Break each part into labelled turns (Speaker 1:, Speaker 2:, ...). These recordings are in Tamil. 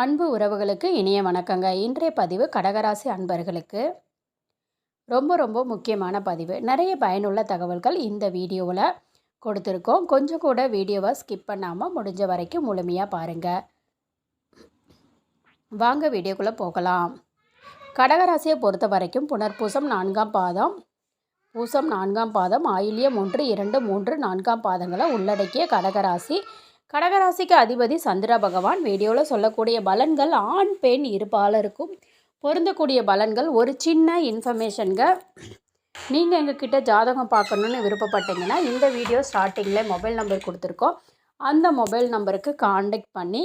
Speaker 1: அன்பு உறவுகளுக்கு இனிய வணக்கங்க. இன்றைய பதிவு கடகராசி அன்பர்களுக்கு. ரொம்ப ரொம்ப முக்கியமான பதிவு. நிறைய பயனுள்ள தகவல்கள் இந்த வீடியோவில் கொடுத்துருக்கோம். கொஞ்சம் கூட வீடியோவை ஸ்கிப் பண்ணாமல் முடிஞ்ச வரைக்கும் முழுமையாக பாருங்கள் வாங்க வீடியோக்குள்ளே போகலாம். கடகராசியை பொறுத்த வரைக்கும் புனர்பூசம் நான்காம் பாதம். பூசம் நான்காம் பாதம் ஆயில்யம் ஒன்று இரண்டு மூன்று நான்காம் பாதங்களை உள்ளடக்கிய கடகராசி. கடகராசிக்கு அதிபதி சந்திர பகவான். வீடியோவில் சொல்லக்கூடிய பலன்கள் ஆண் பெண் இருப்பாளருக்கும் பொருந்தக்கூடிய பலன்கள். ஒரு சின்ன இன்ஃபர்மேஷனுங்க நீங்கள் எங்ககிட்ட ஜாதகம் பார்க்கணுன்னு விருப்பப்பட்டீங்கன்னா இந்த வீடியோ ஸ்டார்டிங்கில் மொபைல் நம்பர் கொடுத்துருக்கோம். அந்த மொபைல் நம்பருக்கு காண்டக்ட் பண்ணி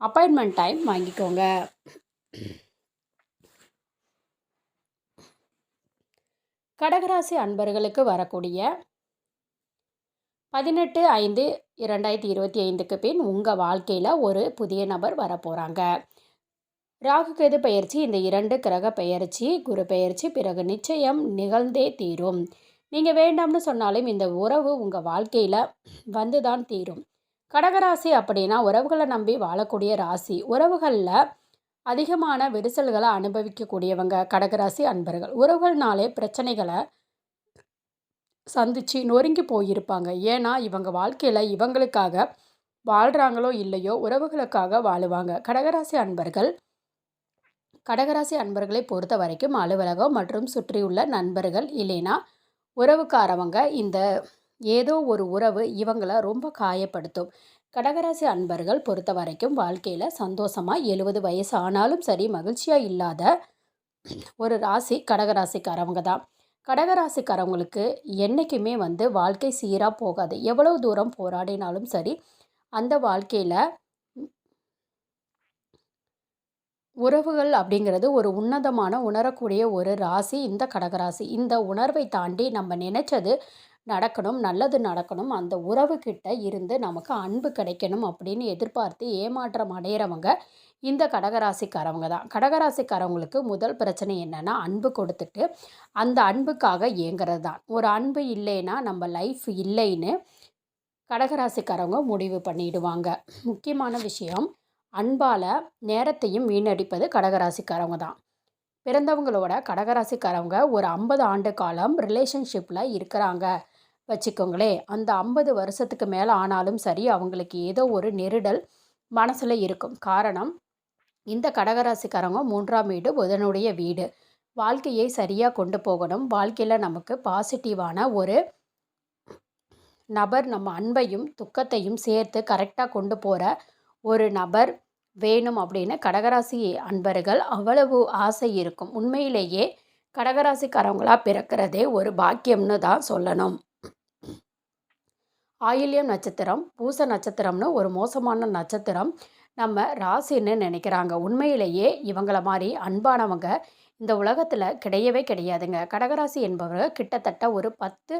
Speaker 1: அப்பாயின்மெண்ட் டைம் வாங்கிக்கோங்க. கடகராசி அன்பர்களுக்கு வரக்கூடிய பதினெட்டு ஐந்து இரண்டாயிரத்தி இருபத்தி ஐந்துக்கு பின் உங்கள் வாழ்க்கையில் ஒரு புதிய நபர் வரப்போகிறாங்க ராகு கேது பயிற்சி இந்த இரண்டு கிரக பெயர்ச்சி குரு பெயர்ச்சி பிறகு நிச்சயம் நிகழ்ந்தே தீரும். நீங்கள் வேண்டாம்னு சொன்னாலும் இந்த உறவு உங்கள் வாழ்க்கையில் வந்து தான் தீரும். கடகராசி அப்படின்னா உறவுகளை நம்பி வாழக்கூடிய ராசி. உறவுகளில் அதிகமான விரிசல்களை அனுபவிக்கக்கூடியவங்க கடகராசி அன்பர்கள். உறவுகள்னாலே பிரச்சனைகளை சந்தித்து நொறுங்கி போயிருப்பாங்க. ஏன்னா இவங்க வாழ்க்கையில் இவங்களுக்காக வாழ்கிறாங்களோ இல்லையோ உறவுகளுக்காக வாழுவாங்க. கடகராசி அன்பர்கள் கடகராசி அன்பர்களை பொறுத்த வரைக்கும் அலுவலகம் மற்றும் சுற்றியுள்ள நண்பர்கள் இல்லைனா உறவுக்காரவங்க இந்த ஏதோ ஒரு உறவு இவங்களை ரொம்ப காயப்படுத்தும். கடகராசி அன்பர்கள் பொறுத்த வரைக்கும் வாழ்க்கையில் சந்தோஷமாக எழுபது வயசு ஆனாலும் சரி மகிழ்ச்சியாக இல்லாத ஒரு ராசி கடகராசிக்காரவங்க தான். கடகராசிக்காரவங்களுக்கு என்றைக்குமே வந்து வாழ்க்கை சீராக போகாது. எவ்வளவு தூரம் போராடினாலும் சரி அந்த வாழ்க்கையில் உறவுகள் அப்படிங்கிறது ஒரு உன்னதமான உணரக்கூடிய ஒரு ராசி இந்த கடகராசி. இந்த உணர்வை தாண்டி நம்ம நினச்சது நடக்கணும் நல்லது நடக்கணும். அந்த உறவுக்கிட்ட இருந்து நமக்கு அன்பு கிடைக்கணும் அப்படின்னு எதிர்பார்த்து ஏமாற்றம் அடையிறவங்க இந்த கடகராசிக்காரவங்க தான். கடகராசிக்காரவங்களுக்கு முதல் பிரச்சனை என்னென்னா அன்பு கொடுத்துட்டு அந்த அன்புக்காக இயங்குறது தான். ஒரு அன்பு இல்லைன்னா நம்ம லைஃப் இல்லைன்னு கடகராசிக்காரவங்க முடிவு பண்ணிடுவாங்க. முக்கியமான விஷயம் அன்பால் நேரத்தையும் வீணடிப்பது கடகராசிக்காரவங்க தான். பிறந்தவங்களோட கடகராசிக்காரவங்க ஒரு ஐம்பது ஆண்டு காலம் ரிலேஷன்ஷிப்பில் இருக்கிறாங்க. வச்சுக்கோங்களே அந்த ஐம்பது வருஷத்துக்கு மேலே ஆனாலும் சரி அவங்களுக்கு ஏதோ ஒரு நெருடல் மனசில் இருக்கும். காரணம் இந்த கடகராசிக்காரங்க மூன்றாம் வீடு புதனுடைய வீடு. வாழ்க்கையை சரியாக கொண்டு போகணும். வாழ்க்கையில் நமக்கு பாசிட்டிவான ஒரு நபர் நம்ம அன்பையும் துக்கத்தையும் சேர்த்து கரெக்டாக கொண்டு போகிற ஒரு நபர் வேணும் அப்படின்னு கடகராசி அன்பர்கள் அவ்வளவு ஆசை இருக்கும். உண்மையிலேயே கடகராசிக்காரவங்களாக பிறக்கிறதே ஒரு பாக்கியம்னு தான் சொல்லணும். ஆயில்யம் நட்சத்திரம் பூச நட்சத்திரம்னு ஒரு மோசமான நட்சத்திரம். நம்ம ராசின்னு நினைக்கிறாங்க. உண்மையிலேயே இவங்களை மாதிரி அன்பானவங்க இந்த உலகத்தில் கிடையவே கிடையாதுங்க. கடகராசி என்பவர்கள் கிட்டத்தட்ட ஒரு பத்து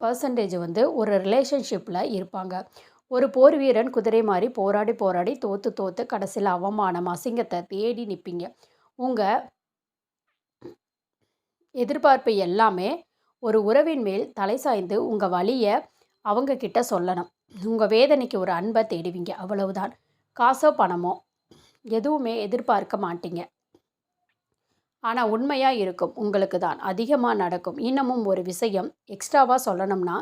Speaker 1: பர்சன்டேஜ் வந்து ஒரு ரிலேஷன்ஷிப்பில் இருப்பாங்க. ஒரு போர் வீரன் குதிரை மாதிரி போராடி போராடி தோற்று தோற்று கடைசியில் அவமானம் அசிங்கத்தை தேடி நிற்பீங்க உங்கள் எதிர்பார்ப்பு எல்லாமே ஒரு உறவின் மேல் தலை சாய்ந்து உங்கள் வழியை அவங்க கிட்ட சொல்லணும். உங்கள் வேதனைக்கு ஒரு அன்பை தேடுவீங்க. அவ்வளவுதான். காசோ பணமோ எதுவுமே எதிர்பார்க்க மாட்டீங்க. ஆனால் உண்மையாக இருக்கும். உங்களுக்கு தான். அதிகமாக நடக்கும். இன்னமும் ஒரு விஷயம் எக்ஸ்ட்ராவாக சொல்லணும்னா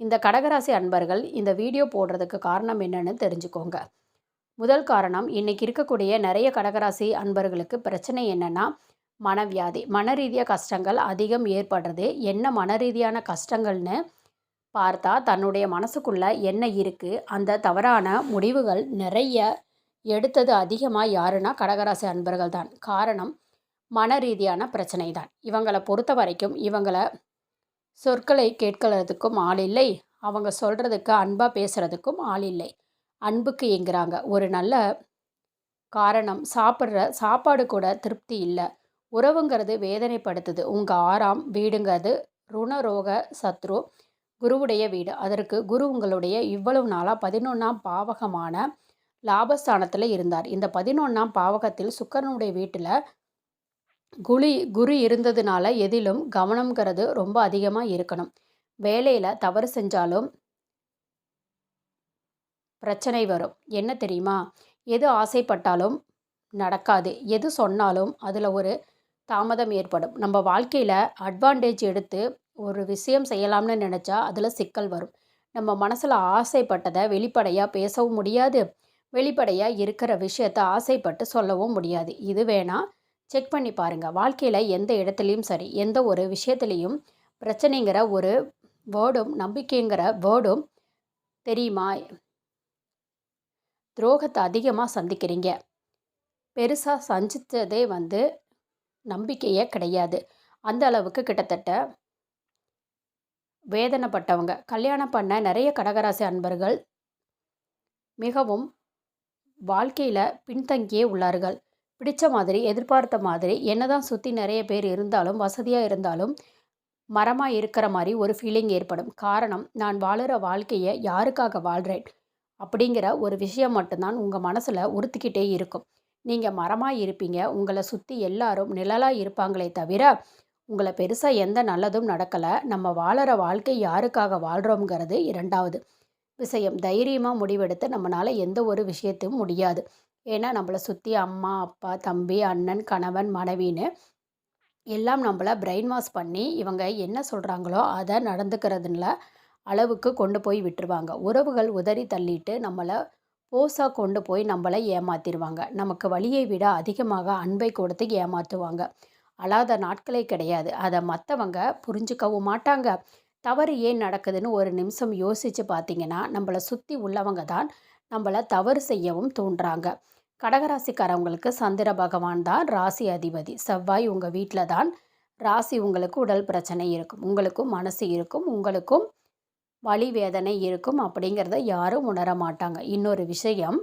Speaker 1: இந்த கடகராசி அன்பர்கள் இந்த வீடியோ போடுறதுக்கு காரணம் என்னன்னு தெரிஞ்சுக்கோங்க. முதல் காரணம் இன்றைக்கி இருக்கக்கூடிய நிறைய கடகராசி அன்பர்களுக்கு பிரச்சனை என்னென்னா மனவியாதி மன ரீதியாக கஷ்டங்கள் அதிகம் ஏற்படுறது. என்ன மன ரீதியான கஷ்டங்கள்னு பார்த்தா தன்னுடைய மனசுக்குள்ளே என்ன இருக்குது அந்த தவறான முடிவுகள் நிறைய எடுத்தது அதிகமாக யாருன்னா கடகராசி அன்பர்கள் தான். காரணம் மன ரீதியான பிரச்சனை தான். இவங்களை பொறுத்த வரைக்கும் இவங்களை சொற்களை கேட்கறதுக்கும் ஆள் இல்லை. அவங்க சொல்கிறதுக்கு அன்பாக பேசுகிறதுக்கும் ஆள் இல்லை. அன்புக்கு எங்கிறாங்க ஒரு நல்ல காரணம் சாப்பிட்ற சாப்பாடு கூட திருப்தி இல்லை. உறவுங்கிறது வேதனைப்படுத்துது. உங்கள் ஆறாம் வீடுங்கிறது ருணரோக சத்ரு குருவுடைய வீடு. அதற்கு குரு உங்களுடைய இவ்வளவு நாளாக பதினொன்றாம் பாவகமான லாபஸ்தானத்தில் இருந்தார். இந்த பதினொன்றாம் பாவகத்தில் சுக்கரனுடைய வீட்டில் குழி குரு இருந்ததுனால எதிலும் கவனம்ங்கிறது ரொம்ப அதிகமாக இருக்கணும். வேலையில் தவறு செஞ்சாலும் பிரச்சனை வரும். என்ன தெரியுமா? எது ஆசைப்பட்டாலும் நடக்காது. எது சொன்னாலும் அதில் ஒரு தாமதம் ஏற்படும். நம்ம வாழ்க்கையில் அட்வான்டேஜ் எடுத்து ஒரு விஷயம் செய்யலாம்னு நினச்சா அதில் சிக்கல் வரும். நம்ம மனசில் ஆசைப்பட்டதை வெளிப்படையாக பேசவும் முடியாது. வெளிப்படையாக இருக்கிற விஷயத்த ஆசைப்பட்டு சொல்லவும் முடியாது. இது வேணால் செக் பண்ணி பாருங்கள் வாழ்க்கையில் எந்த இடத்துலையும் சரி எந்த ஒரு விஷயத்துலேயும் பிரச்சனைங்கிற ஒரு வேர்டும் நம்பிக்கைங்கிற வேர்டும் தெரியுமா? துரோகத்தை அதிகமாக சந்திக்கிறீங்க. பெருசாக சந்தித்ததே வந்து நம்பிக்கையே கிடையாது. அந்த அளவுக்கு கிட்டத்தட்ட வேதனைப்பட்டவங்க. கல்யாணம் பண்ண நிறைய கடகராசி அன்பர்கள் மிகவும் வாழ்க்கையில் பின்தங்கியே உள்ளார்கள். பிடிச்ச மாதிரி எதிர்பார்த்த மாதிரி என்னதான் சுற்றி நிறைய பேர் இருந்தாலும் வசதியாக இருந்தாலும் மரமாக இருக்கிற மாதிரி ஒரு ஃபீலிங் ஏற்படும். காரணம் நான் வாழுற வாழ்க்கையை யாருக்காக வாழ்கிறேன் அப்படிங்கிற ஒரு விஷயம் மட்டும்தான் உங்கள் மனசில் உறுத்திக்கிட்டே இருக்கும். நீங்கள் மரமாக இருப்பீங்க. உங்களை சுற்றி எல்லாரும் நிழலாக இருப்பாங்களே தவிர உங்களை பெருசாக எந்த நல்லதும் நடக்கலை. நம்ம வாழற வாழ்க்கை யாருக்காக வாழ்கிறோங்கிறது இரண்டாவது விஷயம். தைரியமாக முடிவெடுத்து நம்மளால் எந்த ஒரு விஷயத்தையும் முடியாது. ஏன்னா நம்மளை சுற்றி அம்மா அப்பா தம்பி அண்ணன் கணவன் மனைவின்னு எல்லாம் நம்மளை பிரெயின் வாஷ் பண்ணி இவங்க என்ன சொல்கிறாங்களோ அதை நடந்துக்கிறதுல அளவுக்கு கொண்டு போய் விட்டுருவாங்க. உறவுகள் உதறி தள்ளிட்டு நம்மளை போஸாக கொண்டு போய் நம்மளை ஏமாற்றிடுவாங்க நமக்கு வழியை விட அதிகமாக அன்பை கொடுத்து ஏமாற்றுவாங்க அழாத நாட்களே கிடையாது. அதை மற்றவங்க புரிஞ்சுக்கவும் மாட்டாங்க. தவறு ஏன் நடக்குதுன்னு ஒரு நிமிஷம் யோசித்து பார்த்தீங்கன்னா நம்மளை சுற்றி உள்ளவங்க தான் நம்மளை தவறு செய்யவும் தூண்டுறாங்க. கடகராசிக்காரவங்களுக்கு சந்திர பகவான் தான் ராசி அதிபதி. செவ்வாய் உங்கள் வீட்டில் தான். ராசி உங்களுக்கு உடல் பிரச்சனை இருக்கும். உங்களுக்கும் மனசு இருக்கும். உங்களுக்கும் வலி வேதனை இருக்கும் அப்படிங்கிறத யாரும் உணர மாட்டாங்க. இன்னொரு விஷயம்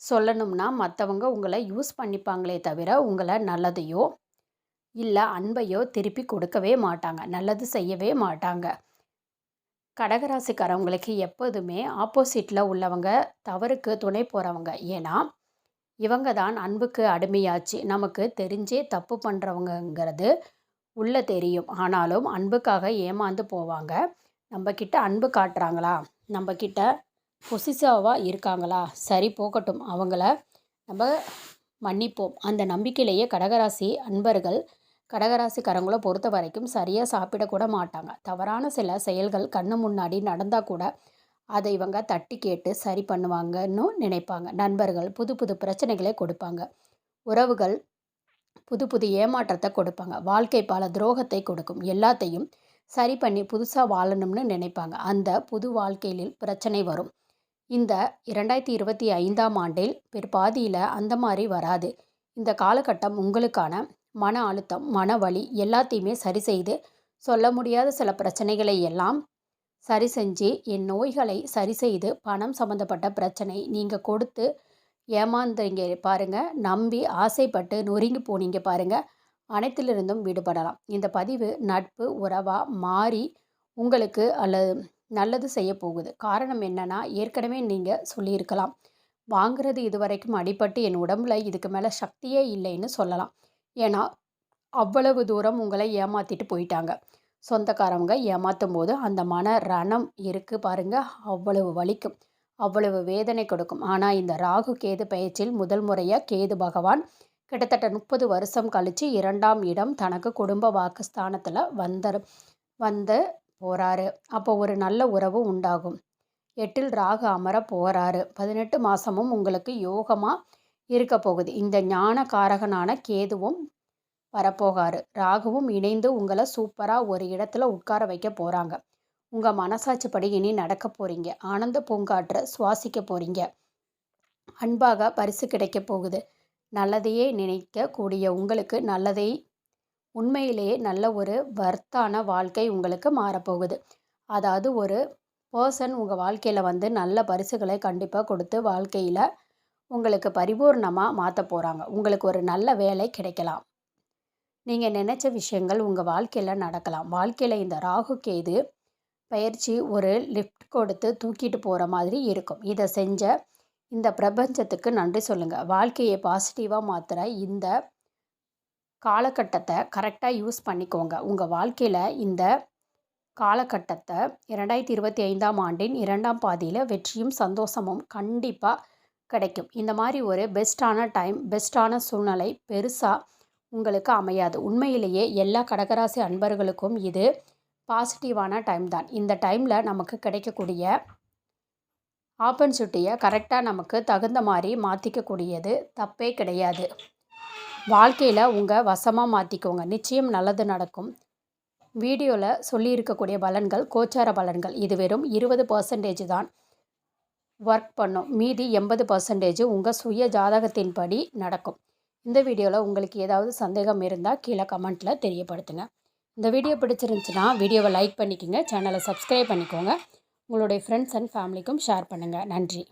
Speaker 1: சொல்லணும்னா மற்றவங்க உங்களை யூஸ் பண்ணிப்பாங்களே தவிர உங்களை நல்லதையோ இல்லை அன்பையோ திருப்பி கொடுக்கவே மாட்டாங்க. நல்லது செய்யவே மாட்டாங்க. கடகராசிக்காரவங்களுக்கு எப்போதுமே ஆப்போசிட்டில் உள்ளவங்க தவறுக்கு துணை போகிறவங்க ஏன்னா இவங்க தான் அன்புக்கு அடிமையாச்சு. நமக்கு தெரிஞ்சே தப்பு பண்ணுறவங்கங்கிறது உள்ளே தெரியும். ஆனாலும் அன்புக்காக ஏமாந்து போவாங்க. நம்மக்கிட்ட அன்பு காட்டுறாங்களா? நம்மக்கிட்ட பொசிசிவாக இருக்காங்களா? சரி போகட்டும். அவங்கள நம்ம மன்னிப்போம். அந்த நம்பிக்கையிலேயே கடகராசி அன்பர்கள் கடகராசிக்காரங்களை பொறுத்த வரைக்கும் சரியாக சாப்பிடக்கூட மாட்டாங்க. தவறான சில செயல்கள் கண்ணு முன்னாடி நடந்தால் கூட அதை இவங்க தட்டி கேட்டு சரி பண்ணுவாங்கன்னு நினைப்பாங்க. நண்பர்கள் புது புது பிரச்சனைகளை கொடுப்பாங்க. உறவுகள் புது புது ஏமாற்றத்தை கொடுப்பாங்க. வாழ்க்கை பல துரோகத்தை கொடுக்கும். எல்லாத்தையும் சரி பண்ணி புதுசாக வாழணும்னு நினைப்பாங்க. அந்த புது வாழ்க்கையில் பிரச்சனை வரும். இந்த இரண்டாயிரத்தி இருபத்தி ஐந்தாம் ஆண்டில் பிற்பாதியில் அந்த மாதிரி வராது. இந்த காலகட்டம் உங்களுக்கான மன அழுத்தம் மன வலி எல்லாத்தையுமே சரி செய்து சொல்ல முடியாத சில பிரச்சனைகளை எல்லாம் சரி செஞ்சு என் நோய்களை சரி செய்து பணம் சம்மந்தப்பட்ட பிரச்சனை நீங்கள் கொடுத்து ஏமாந்தீங்க பாருங்கள் நம்பி ஆசைப்பட்டு நொறுங்கி போனீங்க பாருங்கள் அனைத்திலிருந்தும் விடுபடலாம். இந்த பதிவு நட்பு உறவாக மாறி உங்களுக்கு அல்லது நல்லது செய்ய போகுது. காரணம் என்னென்னா ஏற்கனவே நீங்கள் சொல்லியிருக்கலாம். வாங்கிறது இது வரைக்கும் அடிபட்டு என் உடம்புல இதுக்கு மேலே சக்தியே இல்லைன்னு சொல்லலாம். ஏன்னா அவ்வளவு தூரம் உங்களை ஏமாற்றிட்டு போயிட்டாங்க. சொந்தக்காரவங்க ஏமாற்றும் போது அந்த மன ரணம் இருக்குது பாருங்கள் அவ்வளவு வலிக்கும். அவ்வளவு வேதனை கொடுக்கும். ஆனால் இந்த ராகு கேது பயிற்சியில் முதல் முறையாக கேது பகவான் கிட்டத்தட்ட முப்பது வருஷம் கழித்து இரண்டாம் இடம் தனக்கு குடும்ப வாக்குஸ்தானத்தில் வந்தர் வந்து போகிறாரு அப்போ ஒரு நல்ல உறவு உண்டாகும். எட்டில் ராகு அமர போகிறாரு பதினெட்டு மாதமும் உங்களுக்கு யோகமாக இருக்க போகுது. இந்த ஞான காரகனான கேதுவும் வரப்போகாரு. ராகுவும் இணைந்து உங்களை சூப்பராக ஒரு இடத்துல உட்கார வைக்க போகிறாங்க உங்கள் மனசாட்சிப்படி இனி நடக்க போகிறீங்க ஆனந்த பூங்காற்றை சுவாசிக்க போகிறீங்க அன்பாக பரிசு கிடைக்க போகுது. நல்லதையே நினைக்கக்கூடிய உங்களுக்கு நல்லதை உண்மையிலேயே நல்ல ஒரு வர்த்தான வாழ்க்கை உங்களுக்கு மாறப்போகுது. அதாவது ஒரு பர்சன் உங்கள் வாழ்க்கையில் வந்து நல்ல பரிசுகளை கண்டிப்பாக கொடுத்து வாழ்க்கையில் உங்களுக்கு பரிபூர்ணமாக மாற்ற போகிறாங்க உங்களுக்கு ஒரு நல்ல வேலை கிடைக்கலாம். நீங்கள் நினச்ச விஷயங்கள் உங்கள் வாழ்க்கையில் நடக்கலாம். வாழ்க்கையில் இந்த ராகு கேது பயிற்சி ஒரு லிஃப்ட் கொடுத்து தூக்கிட்டு போகிற மாதிரி இருக்கும். இதை செஞ்ச இந்த பிரபஞ்சத்துக்கு நன்றி சொல்லுங்கள் வாழ்க்கையை பாசிட்டிவாக மாற்றுற இந்த காலகட்டத்தை கரெக்டாக யூஸ் பண்ணிக்கோங்க. உங்கள் வாழ்க்கையில் இந்த காலகட்டத்தை இரண்டாயிரத்தி இருபத்தி ஐந்தாம் ஆண்டின் இரண்டாம் பாதியில் வெற்றியும் சந்தோஷமும் கண்டிப்பாக கிடைக்கும். இந்த மாதிரி ஒரு பெஸ்ட்டான டைம் பெஸ்ட்டான சூழ்நிலை பெருசாக உங்களுக்கு அமையாது. உண்மையிலேயே எல்லா கடகராசி அன்பர்களுக்கும் இது பாசிட்டிவான டைம் தான். இந்த டைமில் நமக்கு கிடைக்கக்கூடிய ஆப்பன் சுட்டியை கரெக்டாக நமக்கு தகுந்த மாதிரி மாற்றிக்கக்கூடியது தப்பே கிடையாது. வாழ்க்கையில் உங்கள் வசமாக மாற்றிக்கோங்க நிச்சயம் நல்லது நடக்கும். வீடியோவில் சொல்லியிருக்கக்கூடிய பலன்கள் கோச்சார பலன்கள் இது வெறும் இருபது பர்சன்டேஜ் தான் ஒர்க் பண்ணும். மீதி எண்பது பர்சன்டேஜ் உங்கள் சுய ஜாதகத்தின்படி நடக்கும். இந்த வீடியோவில் உங்களுக்கு ஏதாவது சந்தேகம் இருந்தால் கீழே கமெண்ட்டில் தெரியப்படுத்துங்க. இந்த வீடியோ பிடிச்சிருந்துச்சுன்னா வீடியோவை லைக் பண்ணிக்கோங்க. சேனலை சப்ஸ்கிரைப் பண்ணிக்கோங்க. உங்களுடைய ஃப்ரெண்ட்ஸ் அண்ட் ஃபேமிலிக்கும் ஷேர் பண்ணுங்கள் நன்றி.